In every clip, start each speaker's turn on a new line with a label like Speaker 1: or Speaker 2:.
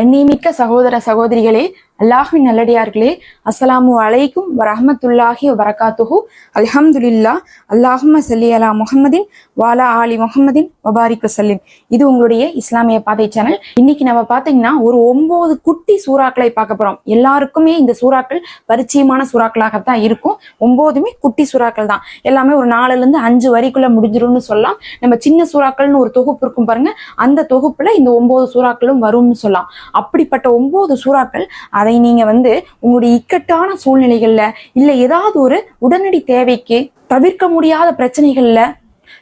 Speaker 1: கண்ணிமிக்க சகோதர சகோதரிகளே அல்லாஹின் நல்லடியார்களே அஸ்ஸலாமு அலைக்கும் வரஹமத்துல்லாஹி வரகாத்துஹு அல்ஹம்துலில்லா அல்லாஹும சல்லி அலா முகமதின் வாலா ஆலி முகமதின் வபாரிக் வசல்லிம் இது உங்களுடைய இஸ்லாமிய பாதை சேனல். இன்னைக்கு நம்ம பார்த்தீங்கன்னா ஒரு ஒன்பது குட்டி சூறாக்களை பார்க்க போறோம். எல்லாருக்குமே இந்த சூறாக்கள் பரிச்சயமான சூறாக்களாகத்தான் இருக்கும். ஒன்பதுமே குட்டி சூறாக்கள் தான். எல்லாமே ஒரு நாலுல இருந்து அஞ்சு வரிக்குள்ள முடிஞ்சிரும்னு சொல்லலாம். நம்ம சின்ன சூறாக்கள்னு ஒரு தொகுப்பு இருக்கும் பாருங்க. அந்த தொகுப்புல இந்த ஒன்பது சூறாக்களும் வரும்னு சொல்லலாம். அப்படிப்பட்ட ஒன்பது சூறாக்கள் அதை நீங்க வந்து உங்களுடைய இக்கட்டான சூழ்நிலைகள்ல இல்ல ஏதாவது ஒரு உடனடி தேவைக்கு தவிர்க்க முடியாத பிரச்சனைகள்ல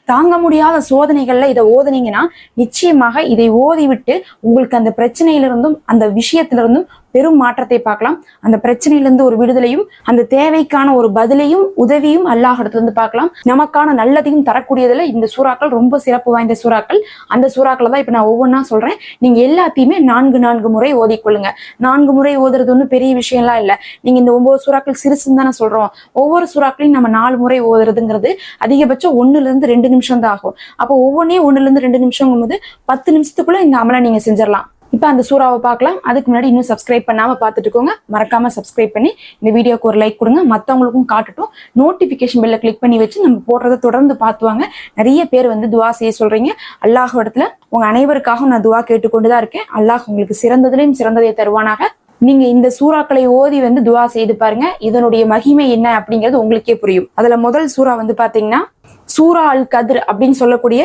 Speaker 1: தாங்க முடியாத சோதனைகள்ல இதை ஓதுனீங்கன்னா நிச்சயமாக இதை ஓதிவிட்டு உங்களுக்கு அந்த பிரச்சனையிலிருந்தும் அந்த விஷயத்திலிருந்தும் பெரும் மாற்றத்தை பார்க்கலாம். அந்த பிரச்சனையிலிருந்து ஒரு விடுதலையும் அந்த தேவைக்கான ஒரு பதிலையும் உதவியும் அல்லாஹ் இருந்து பார்க்கலாம். நமக்கான நல்லதையும் தரக்கூடியதுல இந்த சூறாக்கள் ரொம்ப சிறப்பு வாய்ந்த சூறாக்கள். அந்த சூறாக்களை தான் இப்ப நான் ஒவ்வொன்றா சொல்றேன். நீங்க எல்லாத்தையுமே நான்கு நான்கு முறை ஓதிக்கொள்ளுங்க நான்கு முறை ஓதுறது ஒன்றும் பெரிய விஷயம்லாம் இல்லை. நீங்க இந்த ஒன்பது சூறாக்கள் சிறுசுன்னு தானே சொல்றோம். ஒவ்வொரு சூறாக்களையும் நம்ம நாலு முறை ஓதுறதுங்கிறது அதிகபட்சம் ஒண்ணுல இருந்து ரெண்டு நிமிஷம் தான் ஆகும். அப்போ ஒவ்வொன்றையும் ஒன்னுல இருந்து ரெண்டு நிமிஷம் போது பத்து நிமிஷத்துக்குள்ள இந்த அமலை நீங்க செஞ்சிடலாம். இப்போ அந்த சூறாவை பார்க்கலாம். அதுக்கு முன்னாடி இன்னும் சப்ஸ்கிரைப் பண்ணாம பார்த்துட்டுக்கோங்க. மறக்காம சப்ஸ்கிரைப் பண்ணி இந்த வீடியோக்கு ஒரு லைக் கொடுங்க. மற்றவங்களுக்கும் காட்டட்டும். நோட்டிஃபிகேஷன் பெல்ல கிளிக் பண்ணி வச்சு நம்ம போடுறத தொடர்ந்து பார்த்துவாங்க நிறைய பேர் வந்து துவா செய்ய சொல்றீங்க. அல்லாஹ் இடத்துல உங்க அனைவருக்காகவும் நான் துவா கேட்டுக்கொண்டு தான் இருக்கேன். அல்லாஹ் உங்களுக்கு சிறந்ததுலையும் சிறந்ததை தருவானாக. நீங்க இந்த சூறாக்களை ஓதி வந்து துவா செய்து பாருங்க. இதனுடைய மகிமை என்ன அப்படிங்கிறது உங்களுக்கே புரியும். அதுல முதல் சூறா வந்து பாத்தீங்கன்னா சூரா அல் கதிர் அப்படின்னு சொல்லக்கூடிய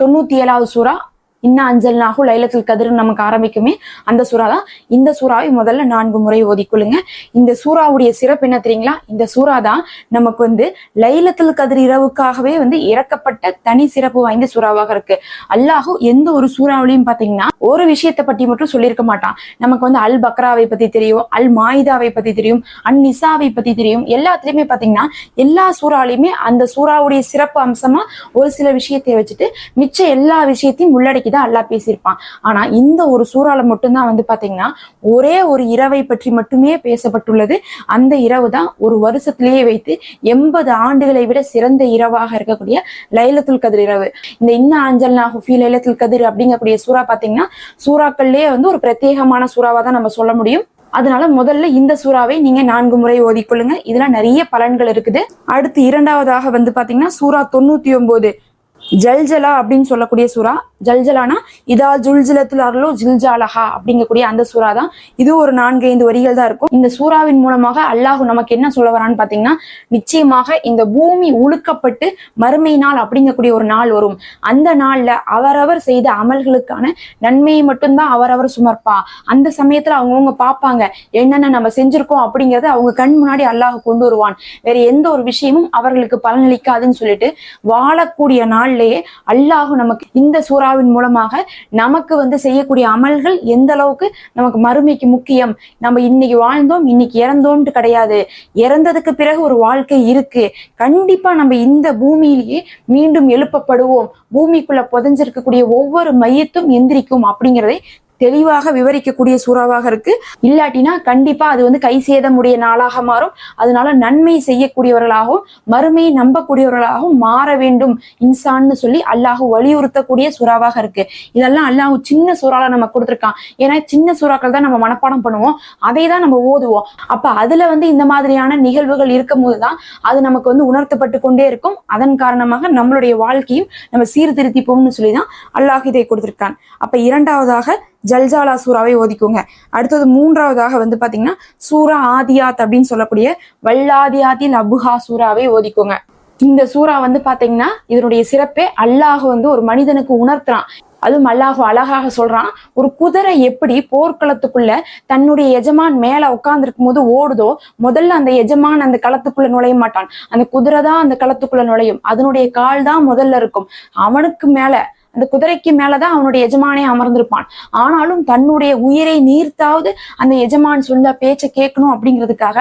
Speaker 1: தொண்ணூத்தி ஏழாவது சூறா. இன்ன அஞ்சல் நாகு லைலத்தில் கதிர் நமக்கு ஆரம்பிக்குமே. அந்த சூறா தான் இந்த சூறாவை முதல்ல நான்கு முறை ஓதிக்கொள்ளுங்க இந்த சூறாவுடைய சிறப்பு என்ன தெரியுங்களா? இந்த சூறா தான் நமக்கு வந்து லைலத்தில் கதிர் இரவுக்காகவே வந்து இறக்கப்பட்ட தனி சிறப்பு வாய்ந்த சூறாவாக இருக்கு. அல்லாஹு எந்த ஒரு சூறாவிலையும் பாத்தீங்கன்னா ஒரு விஷயத்தை பற்றி மட்டும் சொல்லியிருக்க மாட்டான். நமக்கு வந்து அல் பக்ராவை பத்தி தெரியும் அல் மாயிதாவை பத்தி தெரியும் அன் நிசாவை பத்தி தெரியும். எல்லாத்துலயுமே பாத்தீங்கன்னா எல்லா சூறாலையுமே அந்த சூறாவுடைய சிறப்பு அம்சமா ஒரு சில விஷயத்தை வச்சுட்டு மிச்ச எல்லா விஷயத்தையும் உள்ளடக்கி தான் அல்லாஹ் பேசியிருப்பான். ஆனா இந்த ஒரு சூறால மட்டும்தான் வந்து பாத்தீங்கன்னா ஒரே ஒரு இரவை பற்றி மட்டுமே பேசப்பட்டுள்ளது. அந்த இரவு தான் ஒரு வருஷத்திலேயே வைத்து எண்பது ஆண்டுகளை விட சிறந்த இரவாக இருக்கக்கூடிய லைலத்துல் கதிர் இரவு. இந்த இன்ன ஆஞ்சல் நாகுஃபி லைலத்துல் கதிர் அப்படிங்கக்கூடிய சூறா பாத்தீங்கன்னா சூறாக்கள்லயே வந்து ஒரு பிரத்யேகமான சூறாவா தான் நம்ம சொல்ல முடியும். அதனால முதல்ல இந்த சூறாவை நீங்க நான்கு முறை ஓதிக்கொள்ளுங்க இதுல நிறைய பலன்கள் இருக்குது. அடுத்து இரண்டாவதாக வந்து பாத்தீங்கன்னா சூறா தொண்ணூத்தி ஒன்பது ஜல்ஜலா அப்படின்னு சொல்லக்கூடிய சூறா. ஜல்ஜலானா இதா ஜுல்ஜிலத்துல அருளோ ஜில்ஜாலஹா அப்படிங்கக்கூடிய அந்த சூறா தான். இது ஒரு நான்கு ஐந்து வரிகள் தான் இருக்கும். இந்த சூறாவின் மூலமாக அல்லாஹ் நமக்கு என்ன சொல்ல வரான்னு பாத்தீங்கன்னா நிச்சயமாக இந்த பூமி உழுக்கப்பட்டு மறுமை நாள் அப்படிங்கக்கூடிய ஒரு நாள் வரும். அந்த நாள்ல அவரவர் செய்த அமல்களுக்கான நன்மையை மட்டும்தான் அவரவர் சுமர்ப்பா. அந்த சமயத்துல அவங்கவுங்க பார்ப்பாங்க என்னென்ன நம்ம செஞ்சிருக்கோம் அப்படிங்கறத அவங்க கண் முன்னாடி அல்லாஹ் கொண்டு வருவான். வேற எந்த ஒரு விஷயமும் அவர்களுக்கு பலனளிக்காதுன்னு சொல்லிட்டு வாழக்கூடிய நாள்லயே அல்லாஹ் நமக்கு இந்த சூறா சூறாவின் மூலமாக நமக்கு வந்து செய்யக்கூடிய அமல்கள் எந்த அளவுக்கு நமக்கு மறுமைக்கு முக்கியம்? நம்ம இன்னைக்கு வாழ்ந்தோம் இன்னைக்கு இறந்தோம்ட்டு கிடையாது. இறந்ததுக்கு பிறகு ஒரு வாழ்க்கை இருக்கு. கண்டிப்பா நம்ம இந்த பூமியிலேயே மீண்டும் எழுப்பப்படுவோம். பூமிக்குள்ள புதைஞ்சிருக்கக்கூடிய ஒவ்வொரு மையத்தும் எந்திரிக்கும் அப்படிங்கிறதை தெளிவாக விவரிக்கக்கூடிய சூறாவாக இருக்கு. இல்லாட்டினா கண்டிப்பா அது வந்து கை சேதமுடைய நாளாக மாறும். அதனால நன்மை செய்யக்கூடியவர்களாகவும் மறுமையை நம்பக்கூடியவர்களாகவும் மாற வேண்டும். இன்சான்னு சொல்லி அல்லாஹ் வலியுறுத்தக்கூடிய சூறாவாக இருக்கு. இதெல்லாம் அல்லாஹ் சின்ன சூறால நம்ம கொடுத்துருக்கான். ஏன்னா சின்ன சூறாக்கள் தான் நம்ம மனப்பாடம் பண்ணுவோம். அதை தான் நம்ம ஓதுவோம். அப்ப அதுல வந்து இந்த மாதிரியான நிகழ்வுகள் இருக்கும் போதுதான் அது நமக்கு வந்து உணர்த்தப்பட்டு கொண்டே இருக்கும். அதன் காரணமாக நம்மளுடைய வாழ்க்கையும் நம்ம சீர்திருத்திப்போம்னு சொல்லி தான் அல்லாஹ் இதை கொடுத்திருக்கான். அப்ப இரண்டாவதாக ஜல்ஜாலா சூறாவை ஓதிக்கோங்க. அடுத்தது மூன்றாவதாக வந்து பாத்தீங்கன்னா சூரா ஆதியாத் அப்படின்னு சொல்லக்கூடிய வல்லாதியாத்தில் அபுஹா சூறாவை ஓதிக்கோங்க. இந்த சூறா வந்து பாத்தீங்கன்னா இதனுடைய சிறப்பே அல்லாஹ் வந்து ஒரு மனிதனுக்கு உணர்த்துறான். அதுவும் அல்லாஹ் அழகாக சொல்றான் ஒரு குதிரை எப்படி போர்க்களத்துக்குள்ள தன்னுடைய எஜமான் மேல உட்கார்ந்துருக்கும் போது ஓடுதோ முதல்ல அந்த எஜமான் அந்த களத்துக்குள்ள நுழைய மாட்டான். அந்த குதிரை தான் அந்த களத்துக்குள்ள நுழையும். அதனுடைய கால் தான் முதல்ல இருக்கும். அவனுக்கு மேல அந்த குதிரைக்கு மேலதான் அவனுடைய எஜமானே அமர்ந்திருப்பான். ஆனாலும் தன்னுடைய உயிரை நீர்த்தாவது அந்த எஜமான் சொல்ல பேச்சை கேட்கணும் அப்படிங்கிறதுக்காக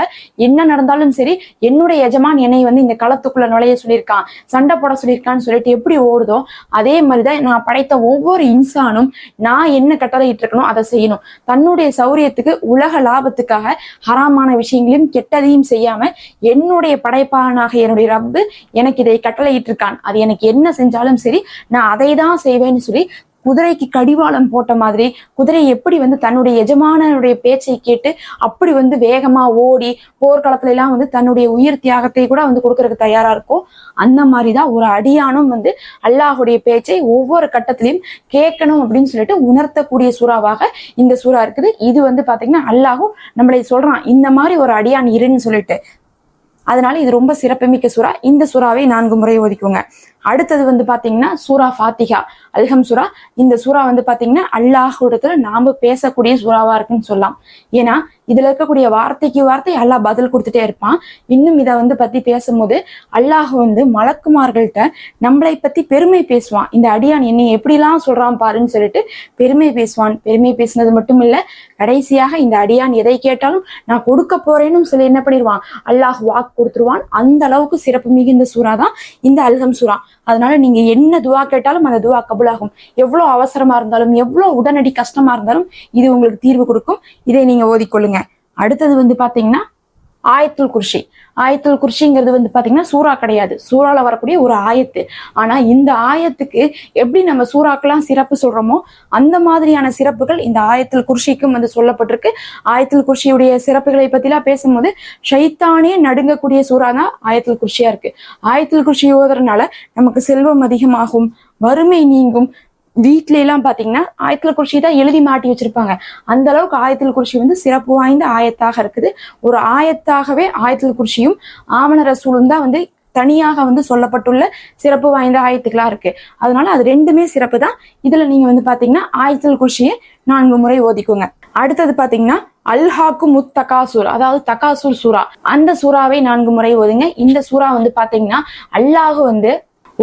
Speaker 1: என்ன நடந்தாலும் சரி என்னுடைய எஜமான் என்னை வந்து இந்த களத்துக்குள்ள நுழைய சொல்லியிருக்கான் சண்டை போட சொல்லியிருக்கான்னு சொல்லிட்டு எப்படி ஓடுதோ அதே மாதிரிதான் நான் படைத்த ஒவ்வொரு இன்சானும் நான் என்ன கட்டளையிட்டு இருக்கணும் அதை செய்யணும். தன்னுடைய சௌரியத்துக்கு உலக லாபத்துக்காக ஹராமான விஷயங்களையும் கெட்டதையும் செய்யாம என்னுடைய படைப்பாளனாக என்னுடைய ரப்பு எனக்கு இதை கட்டளையிட்டு இருக்கான் அது எனக்கு என்ன செஞ்சாலும் சரி நான் அதை தான் செய்வேன்னு சொல்லி குதிரைக்கு கடிவாளம் போட்ட மாதிரி குதிரை எப்படி வந்து தன்னுடைய எஜமானனுடைய பேச்சை கேட்டு அப்படி வந்து வேகமா ஓடி போர்க்களத்துல எல்லாம் வந்து தன்னுடைய உயிர் தியாகத்தை கூட வந்து கொடுக்கறதுக்கு தயாரா இருக்கும் அந்த மாதிரிதான் ஒரு அடியானும் வந்து அல்லாஹுடைய பேச்சை ஒவ்வொரு கட்டத்திலையும் கேட்கணும் அப்படின்னு சொல்லிட்டு உணர்த்தக்கூடிய சூறாவாக இந்த சூறா இருக்குது. இது வந்து பாத்தீங்கன்னா அல்லாஹும் நம்மளை சொல்றான் இந்த மாதிரி ஒரு அடியான் இருன்னு சொல்லிட்டு. அதனால இது ரொம்ப சிறப்புமிக்க சுறா. இந்த சுறாவை நான்கு முறை ஒதுக்குங்க அடுத்தது வந்து பாத்தீங்கன்னா சூரா ஃபாத்திகா அல்ஹம் சூரா. இந்த சூரா வந்து பாத்தீங்கன்னா அல்லாஹுடத்துல நாம பேசக்கூடிய சூறாவா இருக்குன்னு சொல்லலாம். ஏன்னா இதுல இருக்கக்கூடிய வார்த்தைக்கு வார்த்தை அல்லாஹ் பதில் கொடுத்துட்டே இருப்பான். இன்னும் இதை வந்து பத்தி பேசும்போது அல்லாஹ் வந்து மலக்குமார்கள்ட்ட நம்மளை பத்தி பெருமை பேசுவான். இந்த அடியான் என்னை எப்படிலாம் சொல்றான் பாருன்னு சொல்லிட்டு பெருமை பேசுவான். பெருமை பேசினது மட்டும் இல்ல கடைசியாக இந்த அடியான் எதை கேட்டாலும் நான் கொடுக்க போறேன்னு சொல்லி என்ன பண்ணிடுவான்? அல்லாஹ் வாக்கு கொடுத்துருவான். அந்த அளவுக்கு சிறப்பு மிகுந்த சூறா தான் இந்த அல்ஹம் சூறா அதனால நீங்க என்ன துவா கேட்டாலும் அந்த துவா கபுலாகும். எவ்வளவு அவசரமா இருந்தாலும் எவ்வளவு உடனடி கஷ்டமா இருந்தாலும் இது உங்களுக்கு தீர்வு கொடுக்கும். இதை நீங்க ஓதிக்கொள்ளுங்க. அடுத்தது வந்து பாத்தீங்கன்னா ஆயத்துல் குர்ஷி. ஆயத்துல் குர்ஷிங்கிறது வந்து பாத்தீங்கன்னா சூறா கிடையாது. சூறால வரக்கூடிய ஒரு ஆயத்து. ஆனா இந்த ஆயத்துக்கு எப்படி நம்ம சூறாக்கெல்லாம் சிறப்பு சொல்றோமோ அந்த மாதிரியான சிறப்புகள் இந்த ஆயத்துல் குர்ஷிக்கும் வந்து சொல்லப்பட்டிருக்கு. ஆயத்துல் குர்ஷியுடைய சிறப்புகளை பத்திலாம் பேசும்போது ஷைத்தானே நடுங்கக்கூடிய சூறா தான் ஆயத்துல் குர்ஷியா இருக்கு. ஆயத்துல் குர்ஷி ஓதுறதுனால நமக்கு செல்வம் அதிகமாகும் வறுமை நீங்கும் வீட்ல எல்லாம் பாத்தீங்கன்னா ஆயத்தில் குறிச்சி தான் எழுதி மாட்டி வச்சிருப்பாங்க. அந்த அளவுக்கு ஆயத்தில் குறிச்சி வந்து சிறப்பு வாய்ந்த ஆயத்தாக இருக்குது. ஒரு ஆயத்தாகவே ஆயத்தில் குறிச்சியும் ஆவண ரசூலும் தான் வந்து தனியாக வந்து சொல்லப்பட்டுள்ள சிறப்பு வாய்ந்த ஆயத்துக்களா இருக்கு. அதனால அது ரெண்டுமே சிறப்பு தான். இதுல நீங்க வந்து பாத்தீங்கன்னா ஆயத்தில் குறிச்சியை நான்கு முறை ஓதிக்குங்க. அடுத்தது பாத்தீங்கன்னா அல்ஹாக்கு முத் தகாசூர் அதாவது தகாசூர் சூரா அந்த சூறாவை நான்கு முறை ஓதுங்க. இந்த சூறா வந்து பாத்தீங்கன்னா அல்லாஹ் வந்து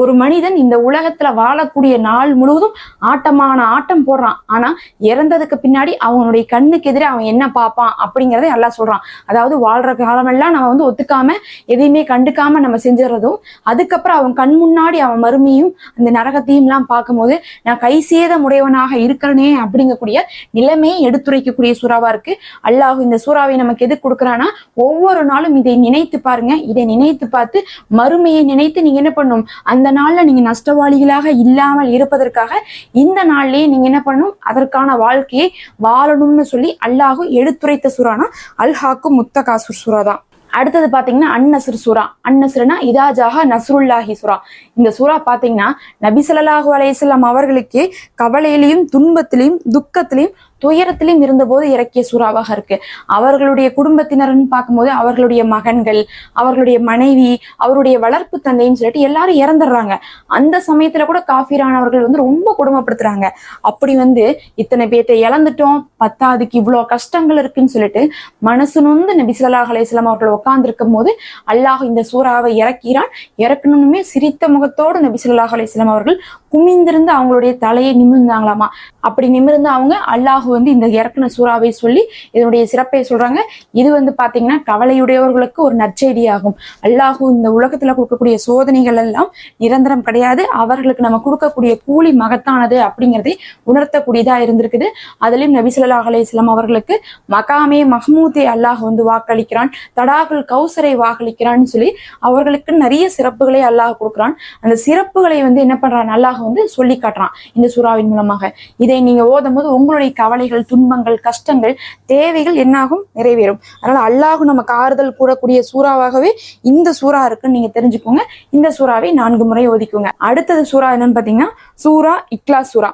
Speaker 1: ஒரு மனிதன் இந்த உலகத்துல வாழக்கூடிய நாள் முழுவதும் ஆட்டமான ஆட்டம் போடுறான். ஆனா இறந்ததுக்கு பின்னாடி அவனுடைய கண்ணுக்கு எதிரே அவன் என்ன பார்ப்பான் அப்படிங்கறதை எல்லாம் சொல்றான். அதாவது வாழ்ற காலமெல்லாம் நம்ம வந்து ஒத்துக்காம எதையுமே கண்டுக்காம நம்ம செஞ்சிடறதும் அதுக்கப்புறம் அவன் கண் முன்னாடி அவன் மறுமையும் அந்த நரகத்தையும் எல்லாம் பார்க்கும்போது நான் கை சேதமுடையவனாக இருக்கிறனே அப்படிங்கக்கூடிய நிலைமையை எடுத்துரைக்கக்கூடிய சூறாவா இருக்கு. அல்லாஹ் இந்த சூறாவை நமக்கு எது கொடுக்குறான்னா ஒவ்வொரு நாளும் இதை நினைத்து பாருங்க. இதை நினைத்து பார்த்து மறுமையை நினைத்து நீங்க என்ன பண்ணும்? அந்த நாள்ல நீங்க நஷ்டவாளிகளாக இல்லாமல் இருப்பதற்காக இந்த நாள்லேயே நீங்கள் என்ன பண்ணணும்? அதற்கான வாழ்க்கையை வாழணும்னு சொல்லி அல்லாஹ் எடுத்துரைத்த சூறானா அல்ஹாக்கு முத்தகாசுர் சுரா தான். அடுத்தது பாத்தீங்கன்னா அன்னசுர் சூரா அன்னசுரனா இதாஜாக நசுருல்லாஹி சுரா இந்த சூரா பாத்தீங்கன்னா நபி ஸல்லல்லாஹு அலைஹி அவர்களுக்கு கவலையிலையும் துன்பத்திலையும் துக்கத்திலையும் துயரத்திலும் இருந்தபோது இறக்கிய சூறாவாக இருக்கு. அவர்களுடைய குடும்பத்தினர்னு பார்க்கும்போது அவர்களுடைய மகன்கள் அவர்களுடைய மனைவி அவருடைய வளர்ப்பு தந்தைன்னு சொல்லிட்டு எல்லாரும் இறந்துடுறாங்க. அந்த சமயத்துல கூட காஃபிரானவர்கள் வந்து ரொம்ப குடும்பப்படுத்துறாங்க அப்படி வந்து இத்தனை பேர்த்தை இழந்துட்டோம் பத்தாதுக்கு இவ்வளோ கஷ்டங்கள் இருக்குன்னு சொல்லிட்டு மனசு நொந்து நபி ஸல்லல்லாஹு அலைஹி அவர்கள் உட்கார்ந்துருக்கும் போது அல்லாஹ் இந்த சூறாவை இறக்கிறான். இறக்கணுமே சிரித்த முகத்தோடு நபி ஸல்லல்லாஹு அலைஹி அவர்கள் குமிந்திருந்து அவங்களுடைய தலையை நிமிர்ந்தாங்களாமா? அப்படி நிமிர்ந்து அவங்க அல்லாஹு வந்து இந்த இறக்குன சூறாவை சொல்லி இதனுடைய சிறப்பை சொல்றாங்க. இது வந்து பாத்தீங்கன்னா கவலையுடையவர்களுக்கு ஒரு நற்செய்தியாகும். அல்லாஹு இந்த உலகத்துல கொடுக்கக்கூடிய சோதனைகள் எல்லாம் நிரந்தரம் கிடையாது. அவர்களுக்கு நம்ம கொடுக்கக்கூடிய கூலி மகத்தானது அப்படிங்கிறதை உணர்த்தக்கூடியதா இருந்திருக்குது. அதுலயும் நபி அலையம் அவர்களுக்கு மகாமே மஹமூதே அல்லாஹ் வந்து வாக்களிக்கிறான். தடாகுல் கௌசரை வாக்களிக்கிறான்னு சொல்லி அவர்களுக்கு நிறைய சிறப்புகளை அல்லாஹ் கொடுக்குறான். அந்த சிறப்புகளை வந்து என்ன பண்றான்? அல்லாஹ் வந்து சொல்லி காட்டுறான் இந்த சுறாவின் மூலமாக. இதை நீங்க ஓதும் போது உங்களுடைய கவலைகள் துன்பங்கள் கஷ்டங்கள் தேவைகள் என்னாகும் நிறைவேறும். அதனால அல்லாஹும் நமக்கு ஆறுதல் கூடக்கூடிய சூறாவாகவே இந்த சூறா இருக்குன்னு நீங்க தெரிஞ்சுக்கோங்க. இந்த சூறாவை நான்கு முறை ஒதுக்குங்க அடுத்தது சூறா என்னன்னு பாத்தீங்கன்னா சூரா இக்லா சூறா.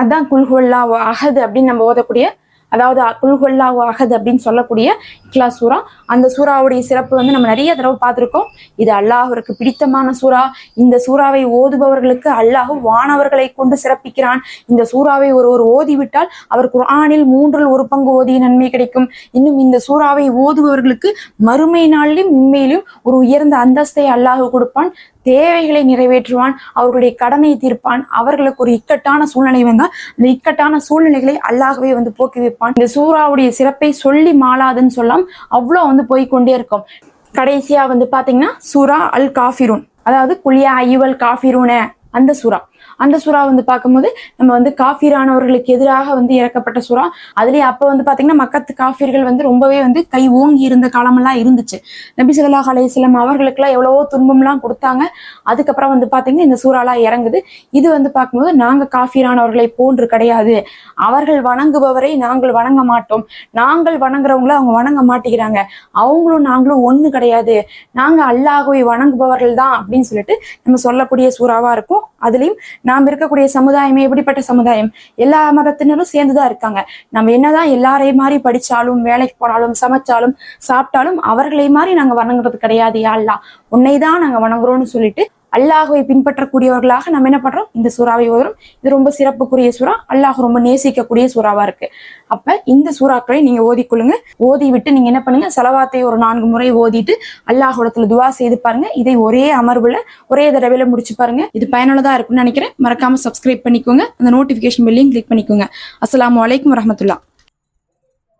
Speaker 1: அதான் குல்ஹுல்லா அகது அப்படின்னு நம்ம ஓதக்கூடிய அதாவது குல்ஹுல்லா அகது அப்படின்னு சொல்லக்கூடிய இக்லா சூரா அந்த சூறாவுடைய சிறப்பு வந்து நம்ம நிறைய தடவை பார்த்துருக்கோம். இது அல்லாஹருக்கு பிடித்தமான சூறா. இந்த சூறாவை ஓதுபவர்களுக்கு அல்லாஹ் வானவர்களை கொண்டு சிறப்பிக்கிறான். இந்த சூறாவை ஒருவர் ஓதிவிட்டால் அவர் குரானில் மூன்றில் ஒரு பங்கு ஓதிய நன்மை கிடைக்கும். இன்னும் இந்த சூறாவை ஓதுபவர்களுக்கு மறுமை நாளிலும் இம்மையிலும் ஒரு உயர்ந்த அந்தஸ்தை அல்லாஹ் கொடுப்பான். தேவைகளை நிறைவேற்றுவான். அவர்களுடைய கடனை தீர்ப்பான். அவர்களுக்கு ஒரு இக்கட்டான சூழ்நிலை வந்தால் அந்த இக்கட்டான சூழ்நிலைகளை அல்லாகவே வந்து போக்கி வைப்பான். இந்த சூறாவுடைய சிறப்பை சொல்லி மாளாதுன்னு சொல்லலாம் அவ்வளோ வந்து போய்க்கொண்டே இருக்கும். கடைசியா வந்து பாத்தீங்கன்னா சுறா அல் காஃபிரூன். அதாவது குளியா ஐவல் காஃபிரூன அந்த சுறா. அந்த சுறா வந்து பார்க்கும்போது நம்ம வந்து காஃபீரானவர்களுக்கு எதிராக வந்து இறக்கப்பட்ட சுறா. அதுலயே அப்ப வந்து பாத்தீங்கன்னா மக்கத்து காஃபீர்கள் வந்து ரொம்பவே வந்து கை ஓங்கி இருந்த காலமெல்லாம் இருந்துச்சு. நபி ஸல்லல்லாஹு அலையம் வஸல்லம் அவர்களுக்கெல்லாம் எவ்வளவோ துன்பம்லாம் கொடுத்தாங்க. அதுக்கப்புறம் வந்து பாத்தீங்கன்னா இந்த சூறாலாம் இறங்குது. இது வந்து பார்க்கும்போது நாங்க காஃபீரானவர்களை போன்று கிடையாது. அவர்கள் வணங்குபவரை நாங்கள் வணங்க மாட்டோம். நாங்கள் வணங்குறவங்கள அவங்க வணங்க மாட்டேங்கிறாங்க. அவங்களும் நாங்களும் ஒண்ணு கிடையாது. நாங்க அல்லாஹ்வை வணங்குபவர்கள் தான் அப்படின்னு சொல்லிட்டு நம்ம சொல்லக்கூடிய சூறாவா இருக்கும். அதுலயும் நாம் இருக்கக்கூடிய சமுதாயமே எப்படிப்பட்ட சமுதாயம்? எல்லா மதத்தினரும் சேர்ந்துதான் இருக்காங்க. நம்ம என்னதான் எல்லாரையும் மாதிரி படிச்சாலும் வேலைக்கு போனாலும் சமைச்சாலும் சாப்பிட்டாலும் அவர்களை மாதிரி நாங்க வணங்குறது கிடையாது யாழ்லாம் உன்னைதான் உன்னை தான் நாங்க வணங்குறோம்னு சொல்லிட்டு அல்லாஹுவை பின்பற்றக்கூடியவர்களாக நம்ம என்ன பண்றோம்? இந்த சூறாவை ஓதுறோம். இது ரொம்ப சிறப்புக்குரிய சூறா. அல்லாஹ் ரொம்ப நேசிக்கக்கூடிய சூறாவா இருக்கு. அப்ப இந்த சூறாக்களை நீங்க ஓதிக்கொள்ளுங்க. ஓதி விட்டு நீங்க என்ன பண்ணுங்க? செலவாத்தை ஒரு நான்கு முறை ஓதிட்டு அல்லாஹோடத்துல துவா செய்து பாருங்க. இதை ஒரே அமர்வுல ஒரே தடவையில முடிச்சு பாருங்க. இது பயனுள்ளதா இருக்கும்னு நினைக்கிறேன். மறக்காம சப்ஸ்கிரைப் பண்ணிக்கோங்க. அந்த நோட்டிபிகேஷன் பெல்லையும் கிளிக் பண்ணிக்கோங்க. அஸ்லாம் அலைக்கும் வரமத்துல்லா